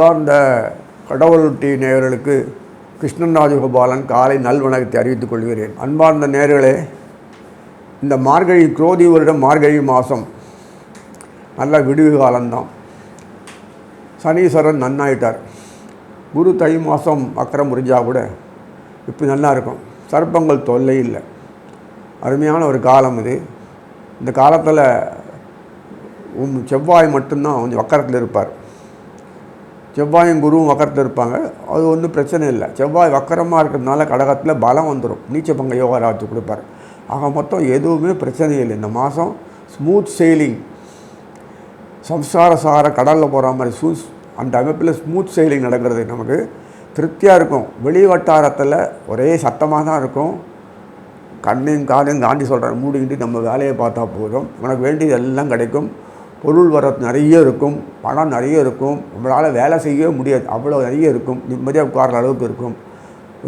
தான் இந்த டி நேயர்களுக்கு கிருஷ்ணன் ராஜகோபாலன் காலை நல்வணக்கத்தை அறிவித்துக் கொள்கிறேன். அன்பார்ந்த நேர்களே இந்த மார்கழி குரோதி வருடம் மார்கழி மாதம் நல்ல விடுவு காலம்தான். சனீஸ்வரன் நன்னாயிட்டார். குரு தை மாதம் அக்கறம் முறிஞ்சா கூட இப்போ நல்லா இருக்கும். சர்ப்பங்கள் தொல்லை இல்லை. அருமையான ஒரு காலம் இது. இந்த காலத்தில் உம் செவ்வாய் மட்டும்தான் கொஞ்சம் வக்கரத்தில் இருப்பார். செவ்வாயும் குருவும் வக்கரத்தில் இருப்பாங்க. அது ஒன்றும் பிரச்சனை இல்லை. செவ்வாய் வக்கரமாக இருக்கிறதுனால கடகத்தில் பலம் வந்துடும் நீச்ச பங்க யோகாராஜ் கொடுப்பார். ஆக மொத்தம் எதுவுமே பிரச்சனை இல்லை. இந்த மாதம் ஸ்மூத் சைலிங் சம்சார சார கடலில் போகிற மாதிரி சூ அந்த அமைப்பில் ஸ்மூத் சைலிங் நடக்கிறது நமக்கு திருப்தியாக இருக்கும். வெளி வட்டாரத்தில் ஒரே சத்தமாக தான் இருக்கும். கண்ணையும் காதையும் தாண்டி சொல்கிறேன் மூடிக்கிட்டு நம்ம வேலையை பார்த்தா போதும். உனக்கு வேண்டியது எல்லாம் கிடைக்கும். பொருள் வரத்து நிறைய இருக்கும் பணம் நிறைய இருக்கும் நம்மளால் வேலை செய்யவே முடியாது அவ்வளோ நிறைய இருக்கும் நிம்மதியாக உட்கார்ற அளவுக்கு இருக்கும்.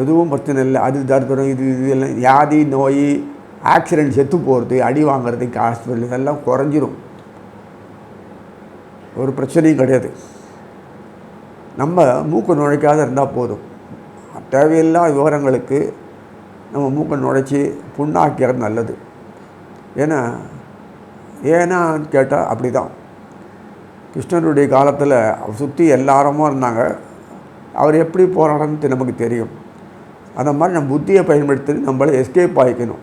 எதுவும் பிரச்சனை இல்லை அது தருத்தரம் இது இது எல்லாம் வியாதி நோய் ஆக்சிடென்ட் செத்து போகிறது அடி வாங்குறதுக்கு ஹாஸ்பிட்டல் இதெல்லாம் குறைஞ்சிரும். ஒரு பிரச்சனையும் கிடையாது. நம்ம மூக்கு நுழைக்காத இருந்தால் போதும். தேவையில்லா விவரங்களுக்கு நம்ம மூக்கை நுழைச்சி புண்ணாக்கிறது நல்லது. ஏன்னா ஏன்னான்னு கேட்டால் அப்படி தான் கிருஷ்ணருடைய காலத்தில் சுற்றி எல்லாரமும் இருந்தாங்க. அவர் எப்படி போராடணும்னு நமக்கு தெரியும். அந்த மாதிரி நம்ம புத்தியை பயன்படுத்தி நம்மளை எஸ்கேப் ஆகிக்கணும்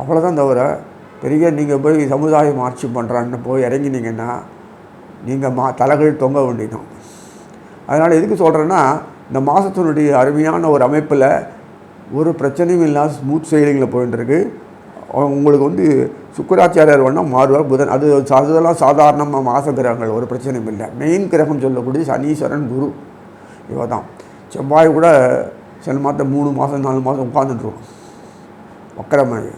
அவ்வளோதான் தவிர பெரிய நீங்கள் போய் சமுதாயம் ஆட்சி பண்ணுறான்னு போய் இறங்கினீங்கன்னா நீங்கள் மா தலைகள் தொங்க வேண்டியதும் அதனால் எதுக்கு சொல்கிறேன்னா இந்த மாதத்தினுடைய அருமையான ஒரு அமைப்பில் ஒரு பிரச்சனையும் இல்லாத ஸ்மூத் செயலிங்கில் போயிட்டுருக்கு உங்களுக்கு வந்து சுக்கராச்சாரியார் வண்ணம் மாறுவார் புதன். அது அதெல்லாம் சாதாரணமாக மாச கிரகங்கள் ஒரு பிரச்சனையும் இல்லை. மெயின் கிரகம் சொல்லக்கூடிய சனீஸ்வரன் குரு. இவ தான் செவ்வாய் கூட சில மாதம் மூணு மாதம் நாலு மாதம் உட்காந்துட்டுருவோம் வக்கரமாக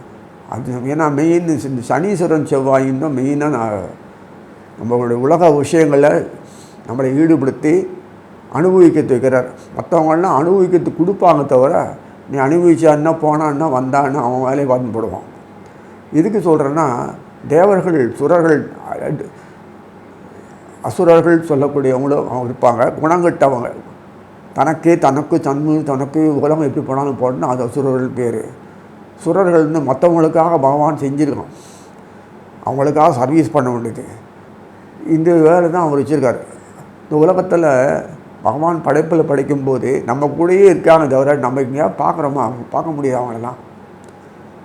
அது ஏன்னா மெயின் இந்த சனீஸ்வரன் செவ்வாயின் தான் மெயினாக நான் நம்மளுடைய உலக விஷயங்களை நம்மளை ஈடுபடுத்தி அனுபவிக்க வைக்கிறார். மற்றவங்களாம் அனுபவிக்கிறது கொடுப்பாங்க தவிர நீ அனுபவிச்சான்னா போனான்னா வந்தான்னா அவன் வேலையை பார்த்து போடுவான். எதுக்கு சொல்கிறேன்னா தேவர்கள் சுரர்கள் அசுரர்கள் சொல்லக்கூடியவங்களும் அவங்க இருப்பாங்க. குணங்கட்டவங்க. தனக்கே தனக்கு தன்மை தனக்கு உலகம் எப்படி போனாலும் போடணும் அது அசுரர்கள் பேர். சுரர்கள்னு மற்றவங்களுக்காக பகவான் செஞ்சுருக்கான். அவங்களுக்காக சர்வீஸ் பண்ண வேண்டியது. இந்த வேலை தான் அவர் வச்சுருக்காரு. இந்த உலகத்தில் பகவான் படைப்பில் படைக்கும்போது நம்ம கூடயே இருக்காங்க தவிர நம்ம எங்கேயா பார்க்குறோமா? பார்க்க முடியாது அவங்களெல்லாம்.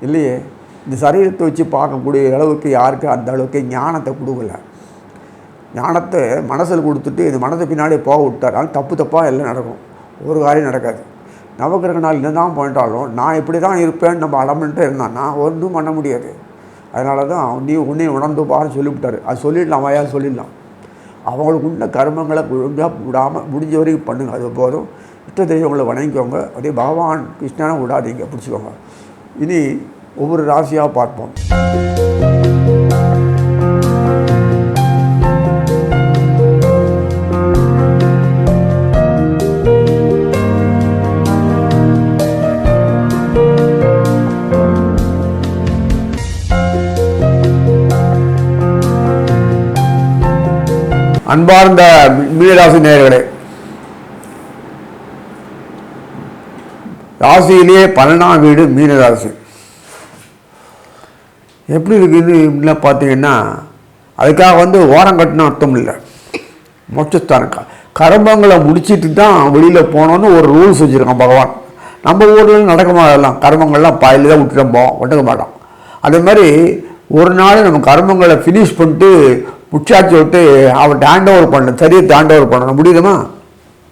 இல்லையே? இந்த சரீரத்தை வச்சு பார்க்கக்கூடிய அளவுக்கு யாருக்கு அந்த அளவுக்கு ஞானத்தை கொடுக்கல. ஞானத்தை மனசில் கொடுத்துட்டு இந்த மனதை பின்னாடி போக விட்டார். அது தப்பு தப்பாக எல்லாம் நடக்கும். ஒரு காரியம் நடக்காது. நவகிரக நாள் என்ன தான் போயிட்டாலும் நான் இப்படி தான் இருப்பேன்னு நம்ம அடமெண்ட்டு இருந்தான்னா ஒன்றும் பண்ண முடியாது. அதனால தான் நீ உன்னை உணர்ந்து பாருன்னு சொல்லிவிட்டார். அது சொல்லிடலாம் வாயால் சொல்லிடலாம்? அவங்களுக்கு உள்ள கர்மங்களை ஒழுங்காக விடாமல் முடிஞ்ச வரைக்கும் பண்ணுங்க. அது போதும். இஷ்ட தெய்வங்களை வணங்கிக்கோங்க. அதே பகவான் கிருஷ்ணனை விடாதீங்க. பிடிச்சிக்கோங்க. இனி ஒவ்வொரு ராசியாக பார்ப்போம். அன்பார்ந்த மீனராசி நேயர்களே ராசியிலேயே பன்னெண்டாம் வீடு மீனராசி. எப்படி இருக்குது இப்படிலாம் பார்த்தீங்கன்னா அதுக்காக வந்து ஓரம் கட்டணும் அர்த்தம் இல்லை. மோட்சஸ்தானம் கர்மங்களை முடிச்சிட்டு தான் வெளியில் போனோன்னு ஒரு ரூல்ஸ் வச்சுருக்கான் பகவான். நம்ம ஊரில் நடக்க மாட்டலாம் கர்மங்கள்லாம் பாயில் தான் விட்டுட்டு போவோம். விட்டுக்க மாட்டோம். அதே மாதிரி ஒரு நாள் நம்ம கர்மங்களை ஃபினிஷ் பண்ணிட்டு முச்சாச்சி விட்டு அவர்கிட்ட ஹேண்ட் ஓவர் பண்ணணும். சரியத்தை ஹேண்ட் ஓவர் பண்ணணும். முடியுதுமா?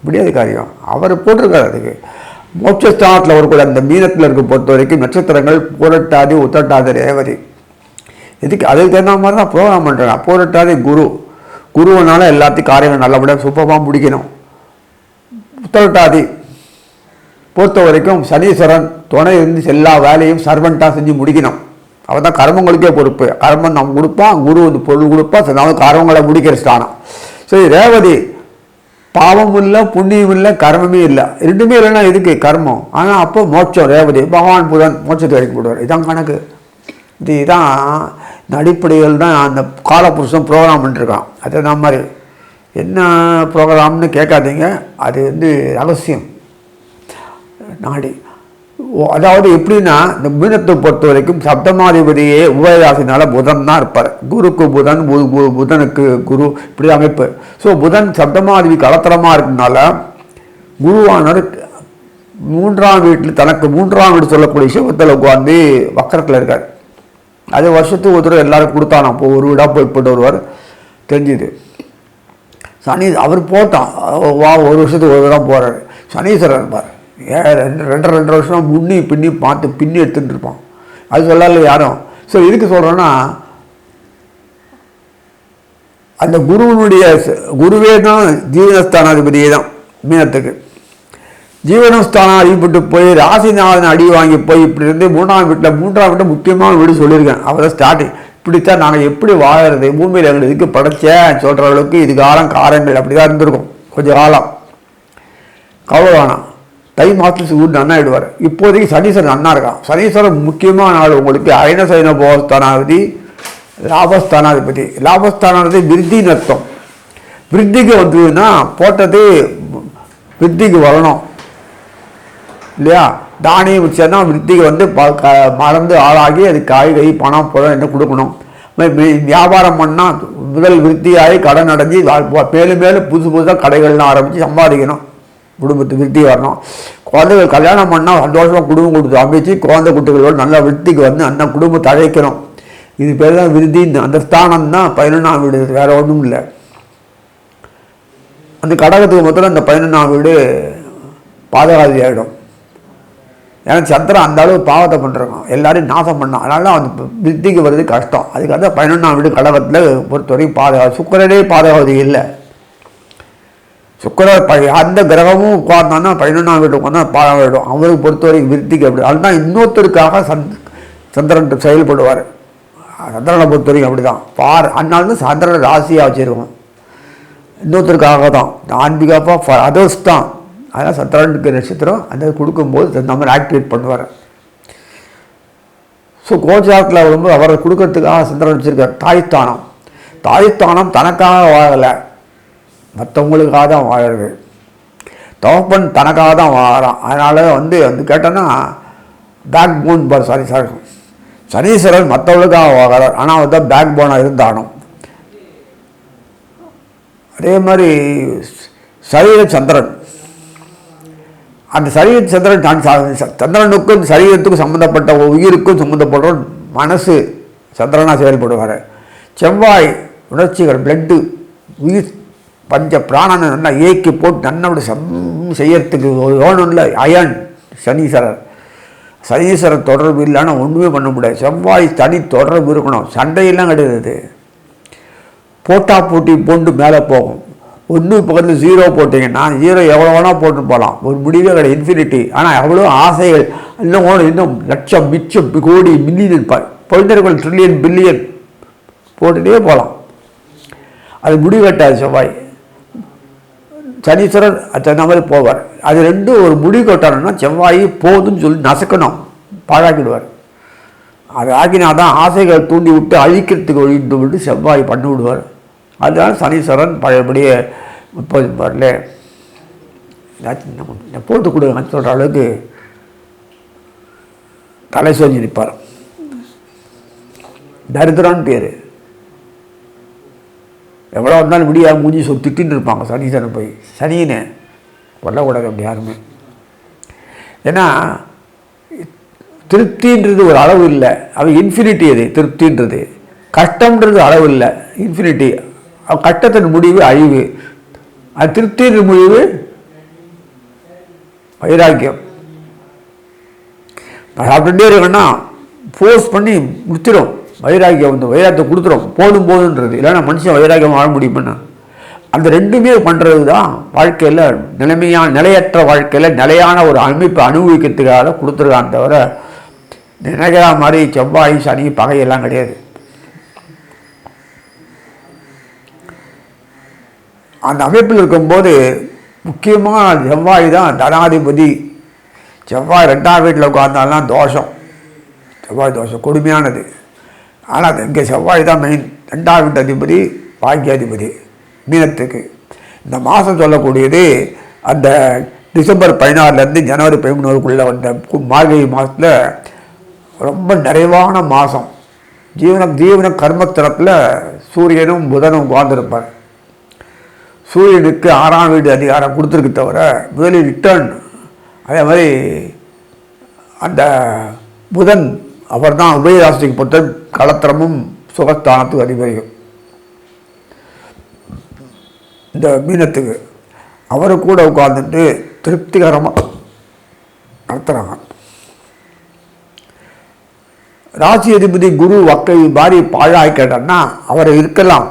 முடியாத காரியம். அவர் போட்டிருக்காரு அதுக்கு. மோட்சஸ்தானத்தில் வரக்கூடிய அந்த மீனத்தில் இருக்க பொறுத்த வரைக்கும் நட்சத்திரங்கள் புரட்டாதி உத்தட்டாதி ரேவதி. இதுக்கு அதுக்கு தகுந்த மாதிரி தான் ப்ரோக்ராம் பண்ணுறாங்க புரட்டாதி குரு. குருவனால எல்லாத்தையும் காரியங்கள் நல்லபடியாக சூப்பராக முடிக்கணும். உத்தரட்டாதி பொறுத்த வரைக்கும் சனீஸ்வரன் துணை இருந்து எல்லா வேலையும் சர்வெண்ட்டாக செஞ்சு முடிக்கணும். அவன் தான் கர்மங்களுக்கே பொறுப்பு. கர்மம் நம்ம கொடுப்பான் குரு வந்து பொருள் கொடுப்பான் சரி கர்மங்களை முடிக்கிற ஸ்தானம். சரி ரேவதி. பாவம் இல்லை புண்ணியம் இல்லை கர்மமே இல்லை. ரெண்டுமே இல்லைன்னா எதுக்கு கர்மம்? ஆனால் அப்போ மோட்சம் ரேவதி. பகவான் புதன் மோட்சத்தை வரைக்கும் போடுவார் இதான் கணக்கு. இதுதான் இந்த அடிப்படையில் தான் அந்த காலபுருஷன் ப்ரோக்ராம் பண்ணிருக்கான். அது நான் மாதிரி? என்ன ப்ரோக்ராம்னு கேட்காதீங்க. அது வந்து ரகசியம். நாடி. ஓ, அதாவது எப்படின்னா இந்த மீனத்தை பொறுத்த வரைக்கும் சப்தமாதிபதியே உபயராசினால புதன் தான் இருப்பார். குருக்கு புதன் குரு புதனுக்கு குரு இப்படி அமைப்பு. ஸோ புதன் சப்தமாதிபதி கலத்தரமாக இருக்கனால குருவானவர் மூன்றாம் வீட்டில் தனக்கு மூன்றாம் வீடு சொல்லக்கூடிய சிவத்தில் உட்காந்து வக்கரத்தில் இருக்கார். அது வருஷத்துக்கு ஒரு தடவை எல்லோரும் கொடுத்தானா இப்போ ஒரு வீடாக போய் போட்டு வருவார். தெரிஞ்சுது. சனி அவர் போட்டான். வா ஒரு வருஷத்துக்கு ஒரு தடவை போகிறாரு சனீஸ்வரர் இருப்பார். ஏ ரெண்டு ரெண்டு ரெண்டு வருஷம் முன்னி பின்னி பார்த்து பின்னி எடுத்துகிட்டு இருப்பான். அது சொல்லல யாரும். ஸோ எதுக்கு சொல்கிறேன்னா அந்த குருவனுடைய குருவே தான் ஜீவனஸ்தானாதிபதியே தான். மீனத்துக்கு. ஜீவனஸ்தானம் அடிபட்டு போய் ராசிநாதன் அடி வாங்கி போய் இப்படி இருந்து மூணாம் வீட்டில் மூன்றாம் வீட்டில் முக்கியமான வீடு சொல்லியிருக்கேன். அவரை ஸ்டார்டிங் இப்படித்தான் நாங்கள் எப்படி வாழறது? பூமியில் எங்களுக்கு இதுக்கு படைச்சேன் சொல்கிற அளவுக்கு இது காலம் காரங்கள் அப்படி தான் இருந்திருக்கும். கொஞ்சம் காலம். கவலை தை மாதத்துக்கு வீடு அண்ணா ஆகிடுவார் இப்போதைக்கு சனீஸ்வரன் அண்ணா இருக்கான். சனீஸ்வரன் முக்கியமான நாள் உங்களுக்கு அயன சைன போகஸ்தானாதிபதி லாபஸ்தானாதிபதி. லாபஸ்தானாதிபதி விருத்தி அர்த்தம். விருத்திக்கு வந்ததுன்னா போட்டது விருத்திக்கு வரணும். இல்லையா? தானியம் வச்சா விருத்திக்கு வந்து ப- க- மறந்து ஆளாகி அது காய்கறி பணம் பழம் என்ன கொடுக்கணும்? வியாபாரம் பண்ணால் முதல் விருத்தியாகி கடன் அடைஞ்சி மேலும் மேலும் புதுசு புதுசாக கடைகள்லாம் ஆரம்பித்து சம்பாதிக்கணும். குடும்பத்து விருத்தி வரணும். குழந்தைகள் கல்யாணம் பண்ணால் சந்தோஷமாக குடும்பம் கொடுத்து அமைச்சு குழந்தை குட்டிகளோடு நல்லா விருத்திக்கு வந்து அந்த குடும்பத்தை அழைக்கணும். இது பேர் தான் விருத்தி. அந்த ஸ்தானம் தான் பதினொன்றாம் வீடு. வேறு ஒன்றும் இல்லை. அந்த கடகத்துக்கு மொத்தம் அந்த பதினொன்றாம் வீடு பாதகாதி ஆகிடும் ஏன்னா சந்திரன் அந்த அளவு பாவத்தை பண்ணுறோம் எல்லாரையும் நாசம் பண்ணோம் அதனால அந்த வித்திக்கு வர்றது கஷ்டம். அதுக்காக தான் பதினொன்றாம் வீடு கலவரத்தில் பொறுத்தவரைக்கும் பாதுகாப்பு சுக்கரனே பாதுகாவது இல்லை. சுக்கர அந்த கிரகமும் உட்கார்ந்தான்னா பதினொன்றாம் வீட்டு உட்காந்தா பாதகம் அவருக்கு பொறுத்தவரைக்கும் விருத்திக்கு அப்படி. அதுதான் இன்னொருத்தருக்காக சந்த் சந்திரன் செயல்படுவார். சந்திரனை பொறுத்தவரைக்கும் அப்படி தான் பார் அதனால சந்திரனை ராசியாக வச்சுருக்கோம். இன்னொருத்தருக்காக தான் ஆன்மீகப்பா அதர்ஸ் தான் அதனால் சந்திரனுக்கு நட்சத்திரம் அந்த கொடுக்கும்போது நம்ம ஆக்டிவேட் பண்ணுவார். ஸோ கோச்சாரத்தில் வரும்போது அவரை கொடுக்கறதுக்காக சந்திரன் வச்சுருக்கார். தாய்த்தானம் தாய்த்தானம் தனக்காக வாழலை. மற்றவங்களுக்காக தான் வாழறது. தகப்பன் தனக்காக தான் வாழறான். அதனால் வந்து வந்து கேட்டோன்னா பேக் போன் பார் சாரி சார் சனீஸ்வரன் மற்றவங்களுக்காக வாழறார் ஆனால் வந்து பேக் போனாக இருந்தானும் அதே மாதிரி சரீர சந்திரன். அந்த சரீர சந்திரன் தான் ச- சந்திரனுக்கும் சரீரத்துக்கும் சம்மந்தப்பட்ட உயிருக்கும் சம்மந்தப்பட்ட மனசு சந்திரனாக செயல்படுவார். செவ்வாய் உணர்ச்சிகள் பிளட்டு உயிர் பஞ்ச பிராணனை நல்லா ஏக்கி போட்டு நன்னோட சம் செய்யறதுக்கு வேணும்ல அயன் சனீஸ்வரர். சனீஸ்வரர் தொடர்பு இல்லைன்னா ஒன்றுமே பண்ண முடியாது. செவ்வாய் தனி தொடர்பு இருக்கணும். சண்டையெல்லாம் கிடையாது. போட்டா போட்டி போண்டு மேலே போகும். ஒன்று இப்போ வந்து ஜீரோ போட்டிங்கன்னா ஜீரோ எவ்வளோ வேணால் போட்டு போகலாம் ஒரு முடிவே கிடையாது. இன்ஃபினிட்டி ஆனால் எவ்வளோ ஆசைகள். இன்னும் இன்னும் லட்சம் மிச்சம் கோடி மில்லியன் ப பொழுந்தர்கள் ட்ரில்லியன் பில்லியன் போட்டுகிட்டே போகலாம் அது முடிவெட்டாது செவ்வாய். சனீஸ்வரர் அந்த மாதிரி போவார். அது ரெண்டும் ஒரு முடிவு கட்டணும்னா செவ்வாய் போதும்னு சொல்லி நசுக்கணும். பாழாக்கிடுவார். அது ஆக்கினா தான் ஆசைகள் தூண்டி விட்டு அழிக்கிறதுக்கு ஒழிந்து விட்டு செவ்வாய் பண்ணி விடுவார். அதனால் சனீஸ்வரன் பழையபடியே முப்பது வரல. ஏதாச்சும் நம்ம போட்டு கொடுங்க சொல்கிற அளவுக்கு தலை சொஞ்சு நிற்பார் தரித்திரான்னு பேர். எவ்வளோ வந்தாலும் முடியா மூஞ்சி சொல்லி திட்டின்னு இருப்பாங்க சனீஸ்வரன் போய். சனின்னு கொல்லக்கூடாது அப்படி யாருமே. ஏன்னா திருப்தின்றது ஒரு அளவு இல்லை. அது இன்ஃபினிட்டி அது திருப்தின்றது. கஷ்டம்ன்றது அளவு இல்லை. இன்ஃபினிட்டி கட்டத்தின் முடிவு அழிவு. அது திருப்தின்ற முடிவு வைராக்கியம். சாப்பிட்டுட்டே இருக்கணும்னா ஃபோர்ஸ் பண்ணி முடிச்சிடும் வைராக்கியம் வந்து வைராக்கியத்தை கொடுத்துரும். போதும் போதுன்றது. இல்லைன்னா மனுஷன் வைராக்கியம் வாழ முடியும்னா அந்த ரெண்டுமே பண்ணுறது தான் வாழ்க்கையில் நிலைமையான நிலையற்ற வாழ்க்கையில் நிலையான ஒரு அமைப்பை அனுபவிக்கிறதுக்காக கொடுத்துருக்கான் தவிர நினைக்கிற மாதிரி செவ்வாய் சனி பகையெல்லாம் கிடையாது. அந்த அமைப்பில் இருக்கும்போது முக்கியமாக செவ்வாய் தான் தனாதிபதி. செவ்வாய் ரெண்டாம் வீட்டில் உட்கார்ந்தாலாம் தோஷம். செவ்வாய் தோஷம் கொடுமையானது. ஆனால் இங்கே செவ்வாய் தான் மெயின் ரெண்டாம் வீட்டு அதிபதி பாக்கியாதிபதி மீனத்துக்கு. இந்த மாதம் சொல்லக்கூடியது அந்த டிசம்பர் பதினாறுலேருந்து ஜனவரி பதிமூணுக்குள்ளே வந்த மார்கழி மாதத்தில் ரொம்ப நிறைவான மாதம். ஜீவன ஜீவன கர்மஸ்தலத்தில் சூரியனும் புதனும் உட்கார்ந்திருப்பார். சூரியனுக்கு ஆறாம் வீடு அதிகாரம் கொடுத்துருக்கு தவிர முதலில் ரிட்டர்ன். அதே மாதிரி அந்த புதன் அவர் தான் உபயராசிக்கு பொறுத்த கலத்திரமும் சுகஸ்தானத்துக்கு அதிபரியும் இந்த மீனத்துக்கு அவரு கூட உட்கார்ந்துட்டு திருப்திகரமாக நடத்துகிறாங்க ராசி அதிபதி குரு வக்கை பாரி பாழாய் கேட்டார்னா அவர் இருக்கலாம்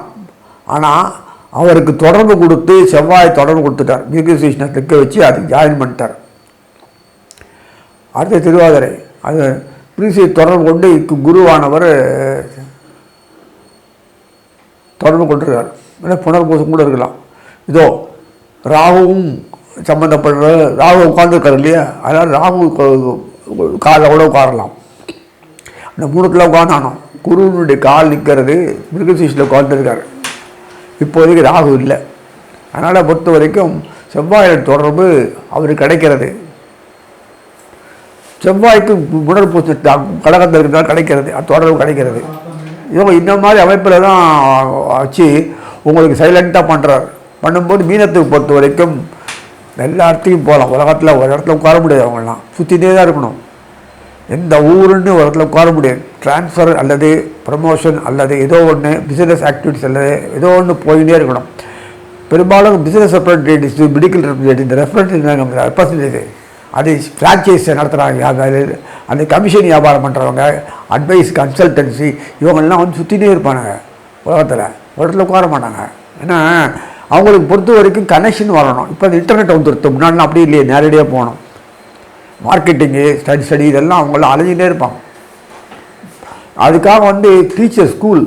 ஆனால் அவருக்கு தொடர்பு கொடுத்து செவ்வாய் தொடர்பு கொடுத்துட்டார். மிருகசீஷ்ண நிற்க வச்சு அதுக்கு ஜாயின் பண்ணிட்டார். அடுத்த திருவாதிரை அது பிரிசியை தொடர்பு கொண்டு இக்கு குருவானவர் தொடர்பு கொண்டிருக்கார் இல்லை புனர்பூசம் கூட இருக்கலாம். இதோ ராகுவும் சம்மந்தப்படுற ராகு உட்காந்துருக்காரு இல்லையா? அதனால் ராகு காலில் கூட உட்காரலாம். அந்த மூணுத்தில் உட்காந்தானோ குருவினுடைய கால் நிற்கிறது மிருகசீஷில் உட்காந்துருக்காரு இப்போதைக்கு ராகு இல்லை. அதனால் பொறுத்த வரைக்கும் செவ்வாயோட தொடர்பு அவருக்கு கிடைக்கிறது. செவ்வாய்க்கு உணர்பூச்சி கடகத்தில் இருக்கிறதால் கிடைக்கிறது. அது தொடர்பு கிடைக்கிறது. இவங்க இந்த மாதிரி அமைப்பில் தான் வச்சு உங்களுக்கு சைலண்ட்டாக பண்ணுறார் பண்ணும்போது மீனத்துக்கு பொறுத்த வரைக்கும் எல்லா இடத்துலையும் போகலாம். உலகத்தில் ஒரு இடத்துல உட்கார முடியாது அவங்களாம் சுற்றிட்டே தான் இருக்கணும். எந்த ஊருன்னு ஒரு இடத்துல உட்கார முடியாது. ட்ரான்ஸ்ஃபர் அல்லது ப்ரமோஷன் அல்லது ஏதோ ஒன்று பிஸ்னஸ் ஆக்டிவிட்டிஸ் அல்லது ஏதோ ஒன்று போயிட்டே இருக்கணும். பெரும்பாலும் பிஸ்னஸ் ரெப்ரஸன்டேட்டிவ்ஸ் மெடிக்கல் ரெப்ரஸன்டேட்டிவ் இந்த ரெப்ரஸன்டேட்டிவ் ரெப்ரஸன்டேட்டிவ் அது ஃப்ரான்ச்சைஸை நடத்துகிறாங்க அந்த கமிஷன் வியாபாரம் பண்ணுறவங்க அட்வைஸ் கன்சல்டன்சி இவங்கெல்லாம் வந்து சுற்றினே இருப்பானுங்க உலகத்தில். ஒரு இடத்துல உட்கார மாட்டாங்க. ஏன்னா அவங்களுக்கு பொறுத்த வரைக்கும் கனெக்ஷன் வரணும். இப்போ இந்த இன்டர்நெட் வந்துருத்து முன்னாடிலாம் அப்படி இல்லையே. நேரடியாக போகணும். மார்க்கெட்டிங்கு ஸ்டடி ஸ்டடி இதெல்லாம் அவங்களாம் அலைஞ்சிட்டே இருப்பாங்க. அதுக்காக வந்து டீச்சர் ஸ்கூல்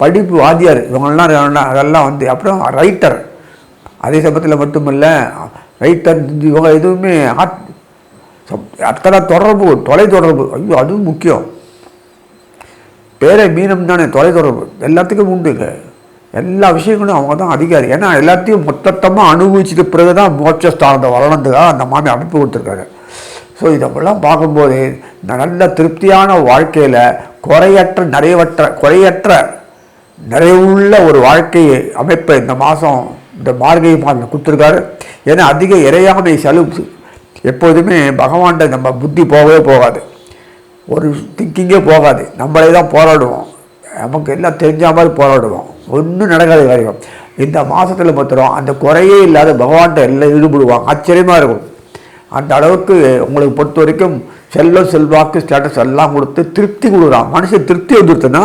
படிப்பு வாத்தியார் இவங்கெல்லாம் அதெல்லாம் வந்து அப்புறம் ரைட்டர் அதே சமயத்தில் மட்டுமில்லை ரைட்டர் இவங்க எதுவுமே ஆட் அத்தனை தொடர்பு தொலை தொடர்பு ஐயோ அதுவும் முக்கியம். பேரை மீனம் தானே தொலை தொடர்பு எல்லாத்துக்கும் உண்டு எல்லா விஷயங்களும் அவங்க தான் அதிகாரி. ஏன்னா எல்லாத்தையும் மொத்தமாக அனுபவிச்சுட்டு பிறகு தான் மோட்சஸ்தானத்தை வளர்ந்ததுக்காக அந்த மாமி அமைப்பு கொடுத்துருக்காரு ஸோ இதெல்லாம் பார்க்கும்போது நல்ல திருப்தியான வாழ்க்கையில் குறையற்ற நிறைவற்ற குறையற்ற நிறைவுள்ள ஒரு வாழ்க்கையை அமைப்பை இந்த மாதம் இந்த மார்கழி மாதம் கொடுத்துருக்காரு. ஏன்னா அதிக இறையாமை செலவு எப்போதுமே பகவான்கிட்ட நம்ம புத்தி போகவே போகாது. ஒரு திங்கிங்கே போகாது. நம்மளே தான் போராடுவோம். நமக்கு எல்லாம் தெரிஞ்ச மாதிரி போராடுவோம். ஒன்றும் நடக்காத காரியம். இந்த மாதத்தில் மாத்திரம் அந்த குறையே இல்லாத பகவான்கிட்ட எல்லாம் ஈடுபடுவாங்க. ஆச்சரியமாக இருக்கும். அந்த அளவுக்கு உங்களுக்கு பொறுத்த வரைக்கும் செல்ல செல்வாக்கு ஸ்டேட்டஸ் எல்லாம் கொடுத்து திருப்தி கொடுக்குறான். மனுஷன் திருப்தி வந்துருச்சுன்னா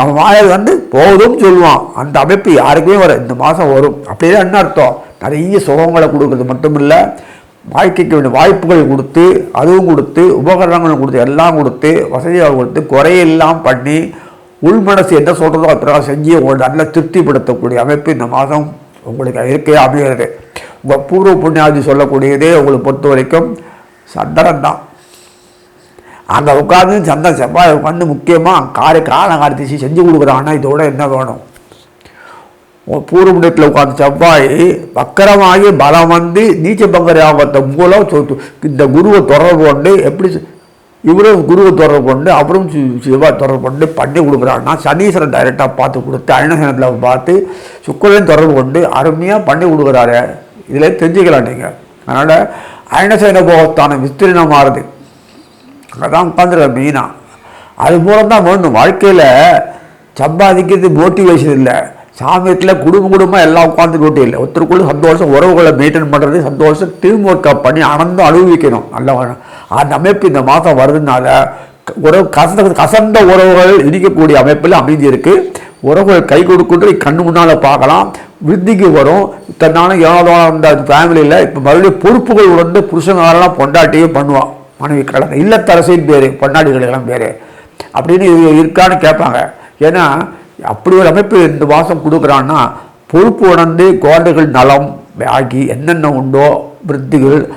அவன் வாயில் வந்து போதும்னு சொல்லுவான். அந்த அமைப்பு யாருக்குமே வரும் இந்த மாதம் வரும். அப்படியே என்ன அர்த்தம்? நிறைய சுகங்களை கொடுக்குறது மட்டும் இல்லை வாழ்க்கைக்கு வேண்டிய வாய்ப்புகள் கொடுத்து அதுவும் கொடுத்து உபகரணங்களும் கொடுத்து எல்லாம் கொடுத்து வசதியாக கொடுத்து குறையெல்லாம் பண்ணி உள்மனசு என்ன சொல்கிறதோ அப்புறம் செஞ்சு உங்களை நல்லா திருப்திப்படுத்தக்கூடிய அமைப்பு இந்த மாதம் உங்களுக்கு இருக்கையாக அமைகிறது பூர்வ புண்ணியாதி சொல்லக்கூடியதே உங்களை பொறுத்த வரைக்கும் சந்தனம் தான் அங்கே உட்காந்து சந்தன செவ்வாய் உட்காந்து முக்கியமாக காரை காலங்காலத்தி செஞ்சு கொடுக்குறான்னா இதோட என்ன வேணும்? பூர்வமுடத்தில் உட்காந்து செவ்வாய் வக்கரமாகி பலம் வந்து நீச்ச பங்கராகத்தை மூலம் இந்த குருவை தொடர்பு கொண்டு எப்படி இவரும் குருவை தொடர்பு கொண்டு அவரும் சி- சிவாய் தொடர்பு கொண்டு பண்ணி கொடுக்குறாங்கன்னா சனீஸ்வரன் டைரெக்டாக பார்த்து கொடுத்து அயனசனத்தில் பார்த்து சுக்கரன் தொடர்பு கொண்டு அருமையாக பண்ணி கொடுக்குறாரு. இதில் தெரிஞ்சுக்கலாம் நீங்கள் அதனால் அயனசேன போகத்தான விஸ்தீர்ணம் மாறுது. அங்கே தான் உட்காந்துருக்க மெயினாக அது மூலம் தான் வேணும். வாழ்க்கையில் சம்பாதிக்கிறது மோட்டிவேஷன் இல்லை. சாமியத்தில் குடும்ப குடும்பம் எல்லாம் உட்காந்து கூட்டி இல்லை. ஒருத்தருக்குள்ள சந்தோஷம் உறவுகளை மெயின்டைன் பண்ணுறது சந்தோஷம் டீம் ஒர்க்கப் பண்ணி ஆனந்தம் அனுபவிக்கணும். நல்ல அந்த அமைப்பு இந்த மாதம் வருதுனால உறவு கசந்த கசந்த உறவுகள் இடிக்கக்கூடிய அமைப்பில் அமைஞ்சிருக்கு. உறவுகள் கை கொடுக்குன்ற கண்ணு முன்னால் பார்க்கலாம். விருத்திக்கு வரும். தன்னால எவ்வளோ அந்த ஃபேமிலியில் இப்போ மறுபடியும் பொறுப்புகள் உணர்ந்து புருஷங்காரெல்லாம் பொண்டாட்டியே பண்ணுவான். மனைவி கடன் இல்லத்தரசின் பேர் பொண்டாட்டிகளெல்லாம் பேர். அப்படின்னு இருக்கான்னு கேட்பாங்க. ஏன்னா அப்படி ஒரு அமைப்பு இந்த மாதம் கொடுக்குறான்னா பொறுப்பு உணர்ந்து குழந்தைகள் நலம் ஆகி என்னென்ன உண்டோ விருத்திகள்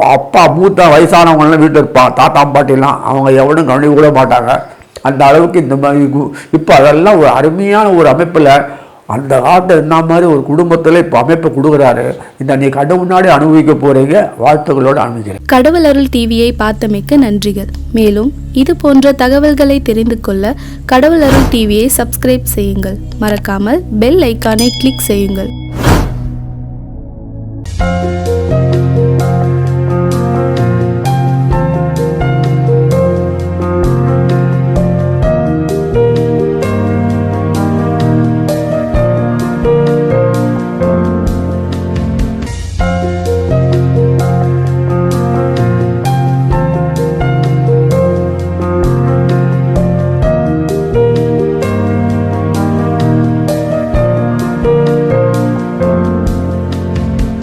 அப்பா மூத்த வயசானவங்களாம் வீட்டில் இருப்பான். தாத்தா பாட்டிலாம் அவங்க எவனும் கவனிக்க கூட மாட்டாங்க. அந்த அளவுக்கு இந்த மாதிரி கு- இப்போ அதெல்லாம் ஒரு அருமையான ஒரு அமைப்பில் அந்த காலத்தில் என்ன மாதிரி ஒரு குடும்பத்தில் இப்போ அமைப்பு கொடுக்குறாரு? இந்த நீ கடவுள் முன்னாடி அனுபவிக்க போகிறீங்க வாழ்த்துக்களோடு அனுபவிக்கிறேன். கடவுள் அருள் டிவியை பார்த்தமைக்க நன்றிகள். மேலும் இது போன்ற தகவல்களை தெரிந்து கொள்ள கடவுள் அருள் டிவியை சப்ஸ்கிரைப் செய்யுங்கள். மறக்காமல் பெல் ஐக்கானை கிளிக் செய்யுங்கள்.